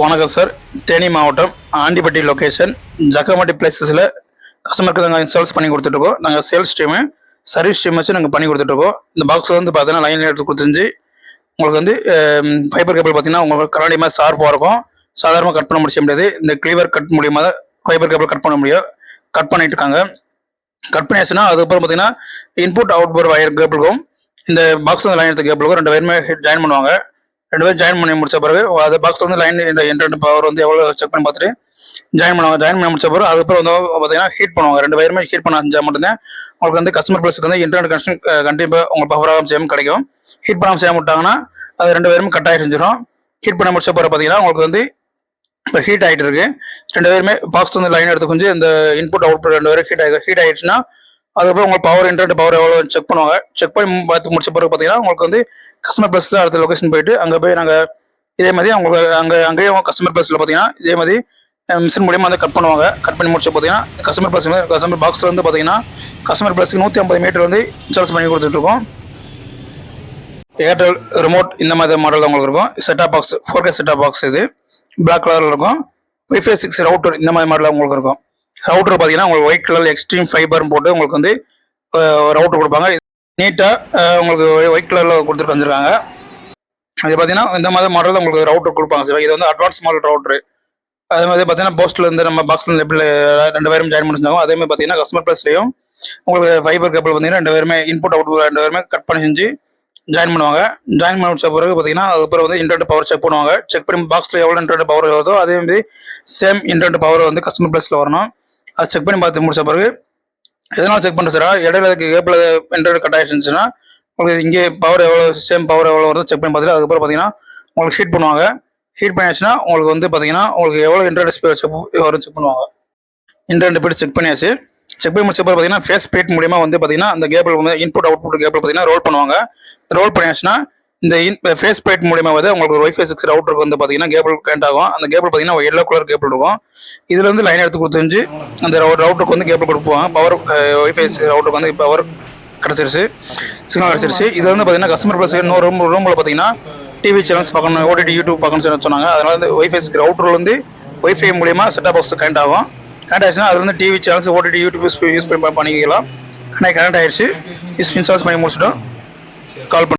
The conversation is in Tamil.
வணக்கம் சார். தேனி மாவட்டம் ஆண்டிப்பட்டி லொக்கேஷன் ஜக்கமட்டி பிளேசஸில் கஸ்டமருக்கு நாங்கள் சேல்ஸ் பண்ணி கொடுத்துட்ருக்கோம் நாங்கள் சேல்ஸ் டீமு சர்வீஸ் டீம் வச்சு நாங்கள் பண்ணி கொடுத்துட்ருக்கோம் இந்த பாக்ஸ் வந்து பார்த்தீங்கன்னா லைனில் எடுத்து கொடுத்துருந்துச்சு. உங்களுக்கு வந்து ஃபைபர் கேபிள் பார்த்தீங்கன்னா உங்களுக்கு கண்ணாடி மாதிரி ஷார்ப்பாக இருக்கும். சாதாரணமாக கட் பண்ண முடிச்ச முடியாது. இந்த கிளீவர் கட் மூலியமாக தான் ஃபைபர் கேபிள் கட் பண்ண முடியும். கட் பண்ணிட்டு இருக்காங்க கட் பண்ணியாச்சுன்னா அதுக்கப்புறம் பார்த்தீங்கன்னா இன்புட் அவுட்புட் வயர் கேபிளுக்கும் இந்த பாக்ஸ் வந்து லைன் எடுத்த கேபிளுக்கும் ரெண்டு பேருமே ஜாயின் பண்ணுவாங்க. ரெண்டு பேரும் ஜாயின் பண்ணி முடிச்ச பிறகு அது பாக்ஸ் வந்து லைன் இன்டர்நெட் பவர் வந்து எவ்வளோ செக் பண்ணி பார்த்துட்டு ஜாயின் பண்ணுவாங்க. ஜாயின் பண்ணி முடிச்ச பிறகு அதுக்கப்புறம் வந்து பார்த்தீங்கன்னா ஹீட் பண்ணுவாங்க. ரெண்டு பேருமே ஹீட் பண்ண அஞ்சா மட்டும்தான் உங்களுக்கு வந்து கஸ்டமர் பிளஸுக்கு வந்து இன்டர்நெட் கனெக்ஷன் கண்டிப்பாக உங்களுக்கு பவராக செய்யாமல் கிடைக்கும். ஹீட் பண்ணாமல் செய்ய விட்டாங்கன்னா அது ரெண்டு பேருமே கட் செஞ்சிடும் ஹீட் பண்ண முடிச்ச பிறகு பார்த்தீங்கன்னா உங்களுக்கு வந்து இப்போ ஹீட் ஆகிட்டு இருக்கு. ரெண்டு பேருமே பாக்ஸ் வந்து லைன் எடுத்து கொஞ்சம் இந்த இன்புட் அவுட்புட் ரெண்டு பேரும் ஹீட் ஆகி ஹீட் ஆகிடுச்சுன்னா அதுக்கப்புறம் உங்களுக்கு பவர் இன்டர்நெட் பவர் எவ்வளோ செக் பண்ணுவாங்க. செக் பண்ணி பார்த்து முடிச்ச பிறகு பார்த்தீங்கன்னா உங்களுக்கு வந்து கஸ்டமர் ப்ளஸில் அடுத்த லொக்கேஷன் போயிட்டு அங்கே போய் நாங்கள் இதே மாதிரி அவங்களுக்கு அங்கே அங்கேயும் கஸ்டமர் ப்ளஸில் பார்த்தீங்கன்னா இதே மாதிரி மிஷின் மூலியமாக வந்து கட் பண்ணுவாங்க. கட் பண்ணி முடிச்சு பார்த்தீங்கன்னா கஸ்டமர் ப்ளஸ் கஸ்டமர் பாக்ஸில் வந்து பார்த்தீங்கன்னா கஸ்டமர் ப்ளஸ்க்கு நூற்றி ஐம்பது மீட்டர் வந்து இன்ஸ்டால்ஸ் பண்ணி கொடுத்துட்ருக்கோம் ஏர்டெல் ரிமோட் இந்த மாதிரி மாடல் தான் உங்களுக்கு இருக்கும். Set top box four K set top box இது. பிளாக் கலரில் இருக்கும். ஒய்ஃபை சிக்ஸ் ரவுட்டர் இந்த மாதிரி மாடல் உங்களுக்கு இருக்கும். ரவுட்டர் பார்த்தீங்கன்னா உங்களுக்கு ஒயிட் கலர் எக்ஸ்ட்ரீம் ஃபைபர்னு போட்டு உங்களுக்கு வந்து ரவுட்டர் கொடுப்பாங்க. நீட்டாக உங்களுக்கு ஒயிட் கலரில் கொடுத்துட்டு வந்துருக்காங்க. அது பார்த்தீங்கன்னா இந்த மாதிரி மாடலில் உங்களுக்கு ரவுட்டர் கொடுப்பாங்க சார் இது வந்து அட்வான்ஸ் மாடல் ரவுட்ரு அதே மாதிரி பார்த்தீங்கன்னா போஸ்ட்லேருந்து நம்ம பாக்ஸ்லேருந்து எப்படி ரெண்டு பேரும் ஜாயின் பண்ணிருந்தாங்க அதே மாதிரி பார்த்தீங்கன்னா கஸ்டமர் ப்ளஸ்லையும் உங்களுக்கு ஃபைபர் கேபிள் பார்த்தீங்கன்னா ரெண்டு பேருமே இன்புட் அவுட் ரெண்டு பேருமே கட் பண்ணி செஞ்சு ஜாயின் பண்ணுவாங்க. ஜாயின் பண்ண முடிச்ச பிறகு பார்த்தீங்கன்னா அதுக்கப்புறம் வந்து இன்டர்நெட் பவர் செக் பண்ணுவாங்க. செக் பண்ணி பாக்ஸில் எவ்வளோ இன்டர்நெட் பவர் வருதோ அதே மாதிரி சேம் இன்டர்நெட் பவர் வந்து கஸ்டமர் ப்ளஸில் வரணும். அது செக் பண்ணி பார்த்து முடிச்ச பிறகு எதனால் செக் பண்ணுறோம் சார் இடையில கேபிள் இன்டர்நெட் கட் ஆகிடுச்சுன்னா உங்களுக்கு இங்கே பவர் எவ்வளோ சேம் பவர் எவ்வளோ வருதோ செக் பண்ணி பார்த்துட்டு அதுக்கப்புறம் பார்த்தீங்கன்னா உங்களுக்கு ஹீட் பண்ணுவாங்க. ஹீட் பண்ணியாச்சுன்னா உங்களுக்கு வந்து பார்த்தீங்கன்னா உங்களுக்கு எவ்வளோ இன்டர்நெட் ஸ்பீட் செக் வரும் செக் பண்ணுவாங்க. இன்டர்நெட் ஸ்பீட் செக் பண்ணியாச்சு. செக் பண்ணி முடிச்ச பார்த்தீங்கன்னா ஃபேஸ் பிளேட் மூலியமாக வந்து பார்த்தீங்கன்னா அந்த கேபிள் வந்து இன்புட் அவுட்புட் கேபிள் பார்த்தீங்கன்னா ரோல் பண்ணுவாங்க. ரோல் பண்ணியாச்சுன்னா இந்த இன் ஃபேஸ் பிளேட் மூலியமா வந்து உங்களுக்கு ஒய்ஃபை சிக்ஸ் ரவுட்டருக்கு வந்து பார்த்தீங்கன்னா கேபிள் கனெக்ட் ஆகும். அந்த கேபிள் பார்த்தீங்கன்னா எல்லோ கலர் கேபிள் இருக்கும். இதுல இருந்து லைன் எடுத்து கொடுத்துருந்துச்சு அந்த ரவுட்டருக்கு வந்து கேபிள் கொடுப்போம். பவர் ஒய்ஃபை ரவுட்டருக்கு வந்து பவர் கிடச்சிருச்சு. சிக்னல் கிடச்சிருச்சு. இது வந்து பார்த்தீங்கன்னா கஸ்டமர் ப்ளஸ் இன்னொரு ரூம் ரூமில் பார்த்தீங்கன்னா டிவி சேனல்ஸ் பார்க்கணும் ஓடிடி யூடியூப் பார்க்கணும்னு சொன்னாங்க. அதனால வந்து ஒய்ஃபை ரவுட்டர் ஒய்ஃபை மூலியமா செட்டாப் பாக்ஸ் கனெக்ட் ஆகும். கனெக்ட் ஆச்சுன்னா அது வந்து TV channels OTT YouTube use பண்ணி பண்ணிக்கலாம். கனெக்ட் கனெக்ட் ஆயிடுச்சு இன்ஸ்டால்ஸ் பண்ணி முடிச்சிட்டோம். கால் பண்ணி.